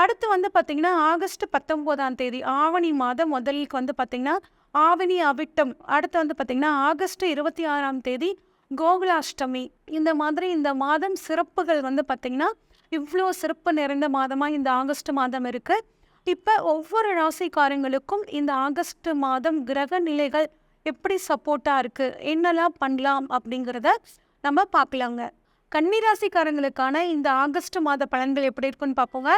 அடுத்து வந்து பார்த்திங்கன்னா ஆகஸ்ட் பத்தொம்போதாம் தேதி ஆவணி மாதம் முதலுக்கு வந்து பார்த்திங்கன்னா ஆவணி அவிட்டம். அடுத்து வந்து பார்த்திங்கன்னா ஆகஸ்ட் இருபத்தி ஆறாம் தேதி கோகுலாஷ்டமி. இந்த மாதிரி இந்த மாதம் சிறப்புகள் வந்து பார்த்திங்கன்னா இவ்வளோ சிறப்பு நிறைந்த மாதமாக இந்த ஆகஸ்ட் மாதம் இருக்குது இப்போ ஒவ்வொரு ராசிக்காரங்களுக்கும் இந்த ஆகஸ்ட் மாதம் கிரக நிலைகள் எப்படி சப்போர்ட்டாக இருக்குது என்னெல்லாம் பண்ணலாம் அப்படிங்கிறத நம்ம பார்க்கலாங்க. கன்னிராசிக்காரங்களுக்கான இந்த ஆகஸ்ட் மாத பலன்கள் எப்படி இருக்குன்னு பார்ப்போங்க.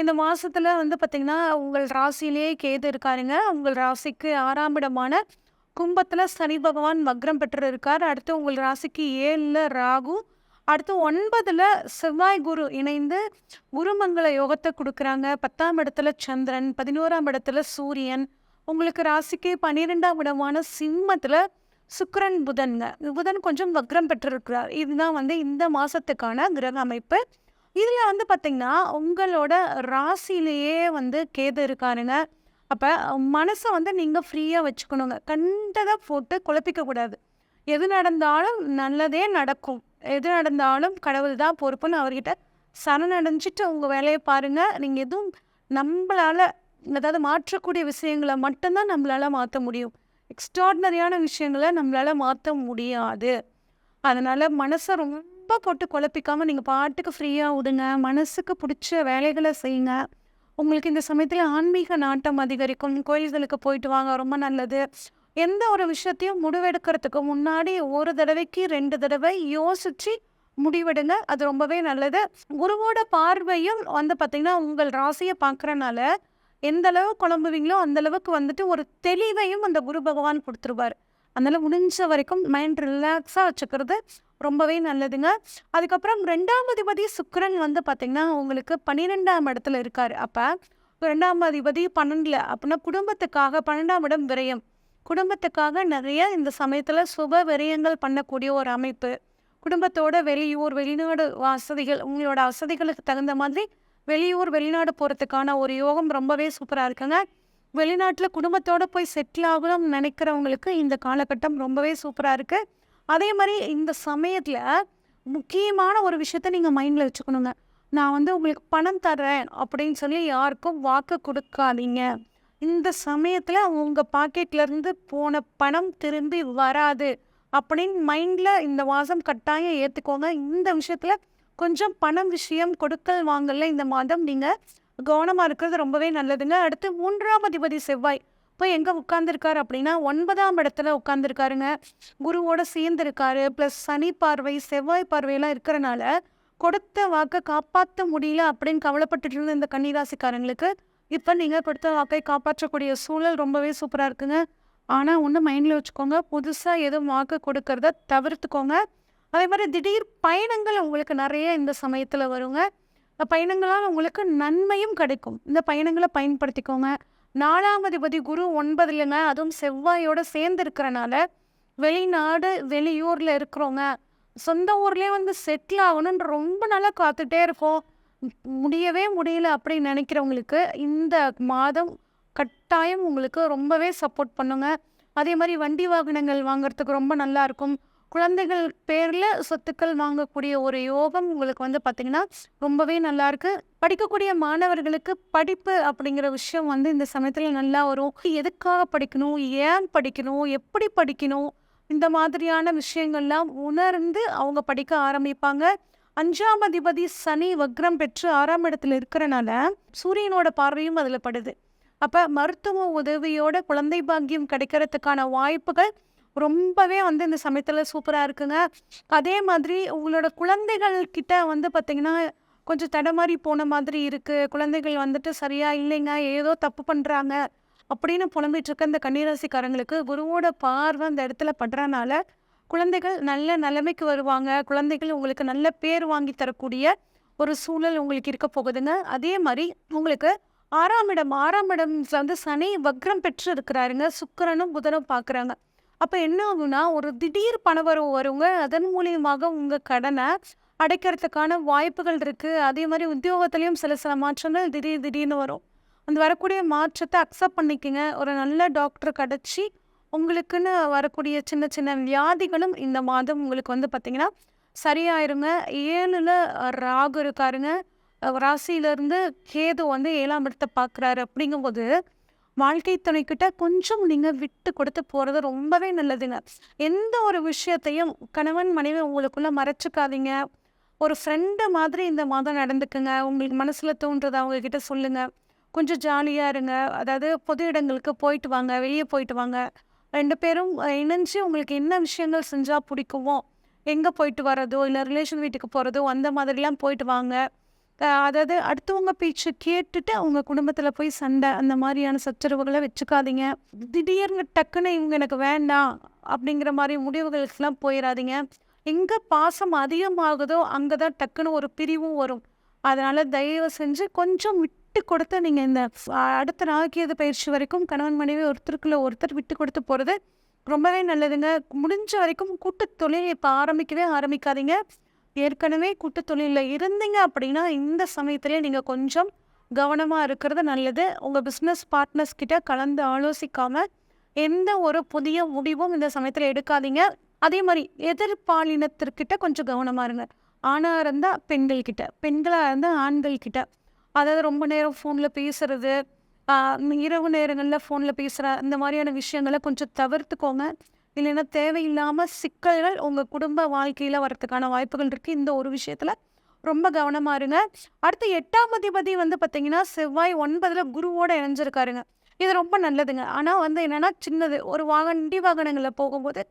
இந்த மாதத்தில் வந்து பார்த்திங்கன்னா உங்கள் ராசியிலேயே கேது இருக்காருங்க. உங்கள் ராசிக்கு ஆறாம் இடமான கும்பத்தில் சனி பகவான் வக்ரம் பெற்று இருக்கார் அடுத்து உங்கள் ராசிக்கு ஏழில் ராகு. அடுத்து ஒன்பதில் செவ்வாய் குரு இணைந்து குருமங்கள யோகத்தை கொடுக்குறாங்க. பத்தாம் இடத்துல சந்திரன் பதினோராம் இடத்துல சூரியன். உங்களுக்கு ராசிக்கு பன்னிரெண்டாம் இடமான சிம்மத்தில் சுக்கரன் புதன்ங்க. புதன் கொஞ்சம் வக்ரம் பெற்றிருக்கிறார். இதுதான் வந்து இந்த மாதத்துக்கான கிரக அமைப்பு. இதில் வந்து பார்த்திங்கன்னா உங்களோட ராசியிலேயே வந்து கேது இருக்காருங்க. அப்போ மனசை வந்து நீங்கள் ஃப்ரீயாக வச்சுக்கணுங்க. கண்டதாக போட்டு குழப்பிக்கக்கூடாது எது நடந்தாலும் நல்லதே நடக்கும். எது நடந்தாலும் கடவுள் தான் பொறுப்புன்னு அவர்கிட்ட சரணடைஞ்சிட்டு உங்கள் வேலையை பாருங்கள் நீங்கள் எதுவும் நம்மளால் அதாவது மாற்றக்கூடிய விஷயங்களை மட்டும்தான் நம்மளால் மாற்ற முடியும். எக்ஸ்ட்ராடினரியான விஷயங்களை நம்மளால் மாற்ற முடியாது. அதனால் மனசை ரொம்ப போட்டு குழப்பிக்காமல் நீங்கள் பாட்டுக்கு ஃப்ரீயாக விடுங்க மனசுக்கு பிடிச்ச வேலைகளை செய்யுங்க. உங்களுக்கு இந்த சமயத்தில் ஆன்மீக நாட்டம் அதிகரிக்கும். கோயில்களுக்கு போயிட்டு வாங்க ரொம்ப நல்லது. எந்த ஒரு விஷயத்தையும் முடிவெடுக்கிறதுக்கு முன்னாடி ஒரு தடவைக்கு ரெண்டு தடவை யோசித்து முடிவெடுங்க. அது ரொம்பவே நல்லது. குருவோட பார்வையும் வந்து பார்த்திங்கன்னா உங்கள் ராசியை பார்க்குறனால எந்த அளவு குழம்புவீங்களோ அந்த அளவுக்கு வந்துட்டு ஒரு தெளிவையும் அந்த குரு பகவான் கொடுத்துருவார். அதனால் முடிஞ்ச வரைக்கும் மைண்ட் ரிலாக்ஸாக வச்சுக்கிறது. ரொம்பவே நல்லதுங்க. அதுக்கப்புறம் ரெண்டாம் அதிபதி சுக்கரன் வந்து பார்த்திங்கன்னா உங்களுக்கு பன்னிரெண்டாம் இடத்துல இருக்கார். அப்போ ரெண்டாம் அதிபதி பன்னெண்டில் அப்படின்னா குடும்பத்துக்காக பன்னெண்டாம் இடம் விரயம். குடும்பத்துக்காக நிறைய இந்த சமயத்தில் சுப விரயங்கள் பண்ணக்கூடிய ஒரு அமைப்பு. குடும்பத்தோட வெளியூர் வெளிநாடு வசதிகள் உங்களோட வசதிகளுக்கு தகுந்த மாதிரி வெளியூர் வெளிநாடு போகிறதுக்கான ஒரு யோகம் ரொம்பவே சூப்பராக இருக்குங்க. வெளிநாட்டில் குடும்பத்தோடு போய் செட்டில் ஆகணும்னு நினைக்கிறவங்களுக்கு இந்த காலகட்டம் ரொம்பவே சூப்பராக இருக்குது அதே மாதிரி இந்த சமயத்தில் முக்கியமான ஒரு விஷயத்த நீங்கள் மைண்டில் வச்சுக்கணுங்க. நான் வந்து உங்களுக்கு பணம் தர்றேன் அப்படின்னு சொல்லி யாருக்கும் வாக்கு கொடுக்காதீங்க. இந்த சமயத்தில் உங்கள் பாக்கெட்லேருந்து போன பணம் திரும்பி வராது அப்படின்னு மைண்டில் இந்த மாதம் கட்டாயம் ஏற்றுக்கோங்க இந்த விஷயத்தில் கொஞ்சம் பணம் விஷயம் கொடுக்கல் வாங்கல இந்த மாதம் நீங்கள் கவனமாக இருக்கிறது ரொம்பவே நல்லதுங்க. அடுத்து மூன்றாம் அதிபதி செவ்வாய். இப்போ எங்கே உட்காந்துருக்காரு அப்படின்னா ஒன்பதாம் இடத்துல உட்காந்துருக்காருங்க குருவோட சேர்ந்துருக்காரு. ப்ளஸ் சனி பார்வை செவ்வாய் பார்வையெல்லாம் இருக்கிறனால கொடுத்த வாக்கை காப்பாற்ற முடியல அப்படின்னு கவலைப்பட்டுட்டு இருந்த இந்த கன்னிராசிக்காரங்களுக்கு இப்போ நீங்கள் கொடுத்த வாக்கை காப்பாற்றக்கூடிய சூழல் ரொம்பவே சூப்பராக இருக்குங்க. ஆனால் ஒன்று மைண்டில் வச்சுக்கோங்க. புதுசாக எதுவும் வாக்கு கொடுக்கறத தவிர்த்துக்கோங்க. அதே மாதிரி திடீர் பயணங்கள் உங்களுக்கு நிறைய இந்த சமயத்தில் வருங்க. பயணங்களால் உங்களுக்கு நன்மையும் கிடைக்கும். இந்த பயணங்களை பயன்படுத்திக்கோங்க. நாலாம் அதிபதி குரு ஒன்பதுலங்க அதுவும் செவ்வாயோட சேர்ந்து இருக்கிறனால வெளிநாடு வெளியூரில் இருக்கிறவங்க சொந்த ஊர்லேயே வந்து செட்டில் ஆகணும்னு ரொம்ப நாளாக காத்துட்டே இருக்கோம் முடியவே முடியல அப்படின்னு நினைக்கிறவங்களுக்கு இந்த மாதம் கட்டாயம் உங்களுக்கு ரொம்பவே சப்போர்ட் பண்ணுங்க. அதே மாதிரி வண்டி வாகனங்கள் வாங்குறதுக்கு ரொம்ப நல்லா இருக்கும். குழந்தைகள் பேரில் சொத்துக்கள் வாங்கக்கூடிய ஒரு யோகம் உங்களுக்கு வந்து பார்த்திங்கன்னா ரொம்பவே நல்லாயிருக்கு படிக்கக்கூடிய மாணவர்களுக்கு படிப்பு அப்படிங்கிற விஷயம் வந்து இந்த சமயத்தில் நல்லா வரும். எதுக்காக படிக்கணும்? ஏன் படிக்கணும்? எப்படி படிக்கணும்? இந்த மாதிரியான விஷயங்கள்லாம் உணர்ந்து அவங்க படிக்க ஆரம்பிப்பாங்க. அஞ்சாம் அதிபதி சனி வக்ரம் பெற்று ஆறாம் இடத்துல இருக்கிறனால சூரியனோட பார்வையும் அதில் படுது. அப்போ மருத்துவ உதவியோட குழந்தை பாக்கியம் கிடைக்கிறதுக்கான வாய்ப்புகள் ரொம்பவே வந்து இந்த சமயத்தில் சூப்பராக இருக்குங்க. அதே மாதிரி உங்களோட குழந்தைகள் கிட்ட வந்து பார்த்திங்கன்னா கொஞ்சம் தடமாறி போன மாதிரி இருக்குது குழந்தைகள் வந்துட்டு சரியாக இல்லைங்க ஏதோ தப்பு பண்ணுறாங்க அப்படின்னு புலம்பிட்டு இருக்க இந்த கன்னிராசிக்காரங்களுக்கு குருவோட பார்வை அந்த இடத்துல படுறனால குழந்தைகள் நல்ல நிலைமைக்கு வருவாங்க. குழந்தைகள் உங்களுக்கு நல்ல பேர் வாங்கி தரக்கூடிய ஒரு சூழல் உங்களுக்கு இருக்க போகுதுங்க. அதே மாதிரி உங்களுக்கு ஆறாம் இடம் ஆறாம் இடம் வந்து சனி வக்ரம் பெற்று இருக்கிறாருங்க சுக்கரனும் புதனும் பார்க்குறாங்க அப்போ என்ன ஆகும்னா ஒரு திடீர் பணவரவு வருங்க. அதன் மூலியமாக உங்கள் கடனை அடைக்கிறதுக்கான வாய்ப்புகள் இருக்குது அதே மாதிரி உத்தியோகத்துலேயும் சில சில மாற்றங்கள் திடீர் திடீர்னு வரும். அந்த வரக்கூடிய மாற்றத்தை அக்செப்ட் பண்ணிக்கங்க. ஒரு நல்ல டாக்டர் கிடச்சி உங்களுக்குன்னு வரக்கூடிய சின்ன சின்ன வியாதிகளும் இந்த மாதம் உங்களுக்கு வந்து பார்த்திங்கன்னா சரியாயிருங்க. ஏழில் ராகு இருக்காருங்க. ராசியிலேருந்து கேது வந்து ஏழாம் இடத்தை பார்க்குறாரு. அப்படிங்கும்போது வாழ்க்கை துணைக்கிட்ட கொஞ்சம் நீங்கள் விட்டு கொடுத்து போகிறது ரொம்பவே நல்லதுங்க. எந்த ஒரு விஷயத்தையும் கணவன் மனைவி உங்களுக்குள்ளே மறைச்சிக்காதீங்க. ஒரு ஃப்ரெண்டு மாதிரி இந்த மாதம் நடந்துக்குங்க. உங்களுக்கு மனசில் தோன்றதை அவங்க கிட்ட சொல்லுங்கள் கொஞ்சம் ஜாலியாக இருங்க. அதாவது பொது இடங்களுக்கு போயிட்டு வாங்க. வெளியே போயிட்டு வாங்க. ரெண்டு பேரும் இணைஞ்சு உங்களுக்கு என்ன விஷயங்கள் செஞ்சால் பிடிக்குமோ எங்கே போயிட்டு வர்றதோ இல்லை ரிலேஷன் வீட்டுக்கு போகிறதோ அந்த மாதிரிலாம் போயிட்டு வாங்க. அதாவது அடுத்தவங்க பேச்சு கேட்டுட்டு அவங்க குடும்பத்தில் போய் சண்டை அந்த மாதிரியான சச்சரவுகளை வச்சுக்காதீங்க. திடீர்னு டக்குன்னு இவங்க எனக்கு வேண்டாம் அப்படிங்கிற மாதிரி முடிவுகளுக்கெல்லாம் போயிடாதீங்க எங்கே பாசம் அதிகமாகுதோ அங்கே தான் டக்குன்னு ஒரு பிரிவும் வரும். அதனால் தயவு செஞ்சு கொஞ்சம் விட்டு கொடுத்து நீங்கள் இந்த அடுத்த நாக்கியது பயிற்சி வரைக்கும் கணவன் மனைவி ஒருத்தருக்குள்ள ஒருத்தர் விட்டு கொடுத்து போகிறது ரொம்பவே நல்லதுங்க. முடிஞ்ச வரைக்கும் கூட்டு தொழில் இப்போ ஆரம்பிக்கவே ஆரம்பிக்காதீங்க. ஏற்கனவே கூட்டத்தொழிலில் இருந்தீங்க அப்படின்னா இந்த சமயத்திலே நீங்கள் கொஞ்சம் கவனமாக இருக்கிறது நல்லது. உங்கள் பிஸ்னஸ் பார்ட்னர்ஸ் கிட்ட கலந்து ஆலோசிக்காமல் எந்த ஒரு புதிய முடிவும் இந்த சமயத்தில் எடுக்காதீங்க. அதே மாதிரி எதிர்பாலினத்திற்கிட்ட கொஞ்சம் கவனமாக இருங்க. ஆணாக இருந்தால் பெண்கள் கிட்ட பெண்களாக இருந்தால் ஆண்கள் கிட்ட. அதாவது ரொம்ப நேரம் ஃபோனில் பேசுறது இரவு நேரங்களில் ஃபோனில் பேசுகிற இந்த மாதிரியான விஷயங்களை கொஞ்சம் தவிர்த்துக்கோங்க. இல்லைன்னா தேவையில்லாமல் சிக்கல்கள் உங்கள் குடும்ப வாழ்க்கையில் வரத்துக்கான வாய்ப்புகள் இருக்குது இந்த ஒரு விஷயத்தில் ரொம்ப கவனமாக இருங்க. அடுத்து எட்டாம் அதிபதி வந்து பார்த்தீங்கன்னா செவ்வாய் ஒன்பதில் குருவோட இணைஞ்சிருக்காருங்க. இது ரொம்ப நல்லதுங்க. ஆனால் வந்து என்னென்னா சின்னது ஒரு வாகன வாகனங்களில் போகும்போது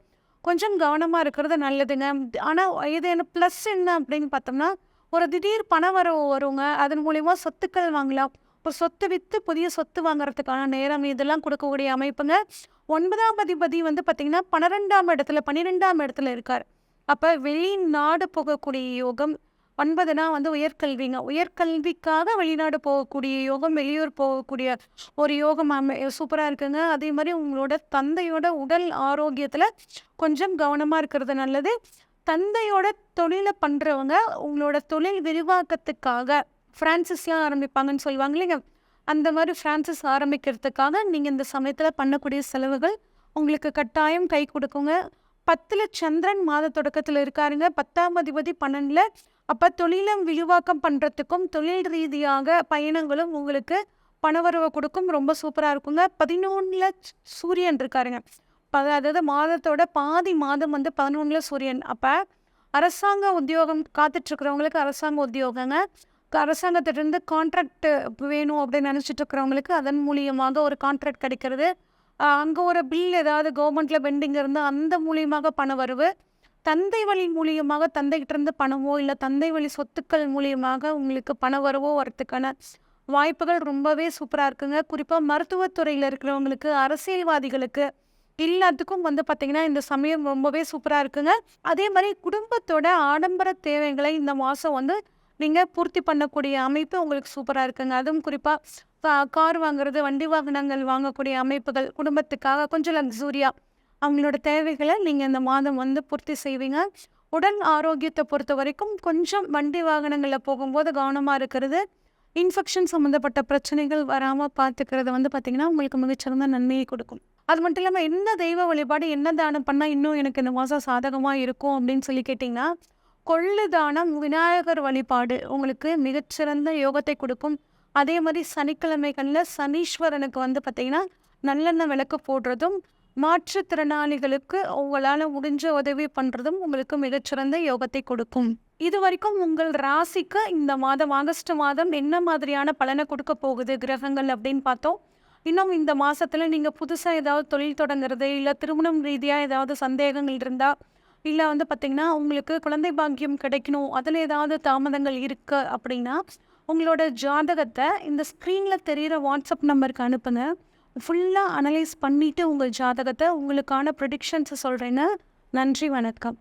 கொஞ்சம் கவனமாக இருக்கிறது நல்லதுங்க. ஆனால் இது என்ன ப்ளஸ் என்ன அப்படின்னு பார்த்தோம்னா ஒரு திடீர் பண வரவு வருங்க. அதன் மூலிமா சொத்துக்கள் வாங்கலாம். இப்போ சொத்து விற்று புதிய சொத்து வாங்குறதுக்கான நேரம் இதெல்லாம் கொடுக்கக்கூடிய அமைப்புங்க. ஒன்பதாம் அதிபதி வந்து பார்த்திங்கன்னா பன்னிரெண்டாம் இடத்துல பன்னிரெண்டாம் இடத்துல இருக்கார். அப்போ வெளிநாடு போகக்கூடிய யோகம் ஒன்பதுனா வந்து உயர்கல்விங்க. உயர்கல்விக்காக வெளிநாடு போகக்கூடிய யோகம் வெளியூர் போகக்கூடிய ஒரு யோகம் அமை சூப்பராக இருக்குங்க. அதே மாதிரி உங்களோட தந்தையோட உடல் ஆரோக்கியத்தில் கொஞ்சம் கவனமாக இருக்கிறது நல்லது. தந்தையோட தொழிலை பண்ணுறவங்க உங்களோட தொழில் விரிவாக்கத்துக்காக ஃப்ரான்சிஸ்லாம் ஆரம்பிப்பாங்கன்னு சொல்லுவாங்க இல்லைங்க? அந்த மாதிரி ஃப்ரான்சிஸ் ஆரம்பிக்கிறதுக்காக நீங்கள் இந்த சமயத்தில் பண்ணக்கூடிய செலவுகள் உங்களுக்கு கட்டாயம் கை கொடுக்குங்க. பத்தில் சந்திரன் மாத தொடக்கத்தில் இருக்காருங்க. பத்தாம் அதிபதி பன்னெண்டில் அப்போ தொழிலும் விரிவாக்கம் பண்ணுறதுக்கும் தொழில் ரீதியாக பயணங்களும் உங்களுக்கு பணவரவை கொடுக்கும். ரொம்ப சூப்பராக இருக்குங்க. பதினொன்றில் சூரியன் இருக்காருங்க. ப- அதாவது மாதத்தோட பாதி மாதம் வந்து பதினொன்றில் சூரியன். அப்போ அரசாங்க உத்தியோகம் காத்துட்ருக்கிறவங்களுக்கு அரசாங்க உத்தியோகங்க. அரசாங்கத்திட்டிருந்து கான்ட்ராக்ட் வேணும் அப்படின்னு நினச்சிட்டு இருக்கிறவங்களுக்கு அதன் மூலியமாக ஒரு கான்ட்ராக்ட் கிடைக்கிறது. அங்கே ஒரு பில் ஏதாவது கவர்மெண்ட்டில் பெண்டிங் இருந்தால் அந்த மூலியமாக பண வரவு தந்தை வழி மூலியமாக தந்தைகிட்டருந்து பணமோ இல்லை தந்தை வழி சொத்துக்கள் மூலியமாக உங்களுக்கு பண வரவோ வரத்துக்கான வாய்ப்புகள் ரொம்பவே சூப்பராக இருக்குங்க. குறிப்பாக மருத்துவத்துறையில் இருக்கிறவங்களுக்கு அரசியல்வாதிகளுக்கு எல்லாத்துக்கும் வந்து பார்த்திங்கன்னா இந்த சமயம் ரொம்பவே சூப்பராக இருக்குங்க. அதே மாதிரி குடும்பத்தோட ஆடம்பர தேவைகளை இந்த மாதம் வந்து நீங்கள் பூர்த்தி பண்ணக்கூடிய அமைப்பு உங்களுக்கு சூப்பராக இருக்குங்க. அதுவும் குறிப்பாக கார் வாங்குறது வண்டி வாகனங்கள் வாங்கக்கூடிய அமைப்புகள் குடும்பத்துக்காக கொஞ்சம் லக்ஸூரியாக அவங்களோட தேவைகளை நீங்கள் இந்த மாதம் வந்து பூர்த்தி செய்வீங்க. உடல் ஆரோக்கியத்தை பொறுத்த வரைக்கும் கொஞ்சம் வண்டி வாகனங்களில் போகும்போது கவனமாக இருக்கிறது. இன்ஃபெக்ஷன் சம்மந்தப்பட்ட பிரச்சனைகள் வராமல் பார்த்துக்கிறது வந்து பார்த்திங்கன்னா உங்களுக்கு மிகச்சிறந்த நன்மையை கொடுக்கும். அது மட்டும் இல்லாமல் என்ன தெய்வ வழிபாடு என்ன தானம் பண்ணால் இன்னும் எனக்கு இந்த மாதம் சாதகமாக இருக்கும் அப்படின்னு சொல்லி கேட்டிங்கன்னா கொள்ளுதானம் விநாயகர் வழிபாடு உங்களுக்கு மிகச்சிறந்த யோகத்தை கொடுக்கும். அதே மாதிரி சனிக்கிழமைகளில் சனீஸ்வரனுக்கு வந்து பார்த்திங்கன்னா நல்லெண்ணெய் விளக்கு போடுறதும் மாற்றுத்திறனாளிகளுக்கு உங்களால் முடிஞ்ச உதவி பண்ணுறதும் உங்களுக்கு மிகச்சிறந்த யோகத்தை கொடுக்கும். இது வரைக்கும் உங்கள் ராசிக்கு இந்த மாதம் ஆகஸ்ட் மாதம் என்ன மாதிரியான பலனை கொடுக்க போகுது கிரகங்கள் அப்படின்னு பார்த்தோம். இன்னும் இந்த மாதத்தில் நீங்கள் புதுசாக ஏதாவது தொழில் தொடங்குறது இல்லை திருமணம் ரீதியாக ஏதாவது சந்தேகங்கள் இருந்தால் இல்லை வந்து பார்த்திங்கன்னா உங்களுக்கு குழந்தை பாக்கியம் கிடைக்கணும். அதில் ஏதாவது தாமதங்கள் இருக்குது அப்படின்னா உங்களோட ஜாதகத்தை இந்த ஸ்க்ரீனில் தெரிகிற வாட்ஸ்அப் நம்பருக்கு அனுப்புங்க. ஃபுல்லாக அனலைஸ் பண்ணிவிட்டு உங்கள் ஜாதகத்தை உங்களுக்கான ப்ரிடிக்ஷன்ஸை சொல்கிறேன்னு நன்றி வணக்கம்.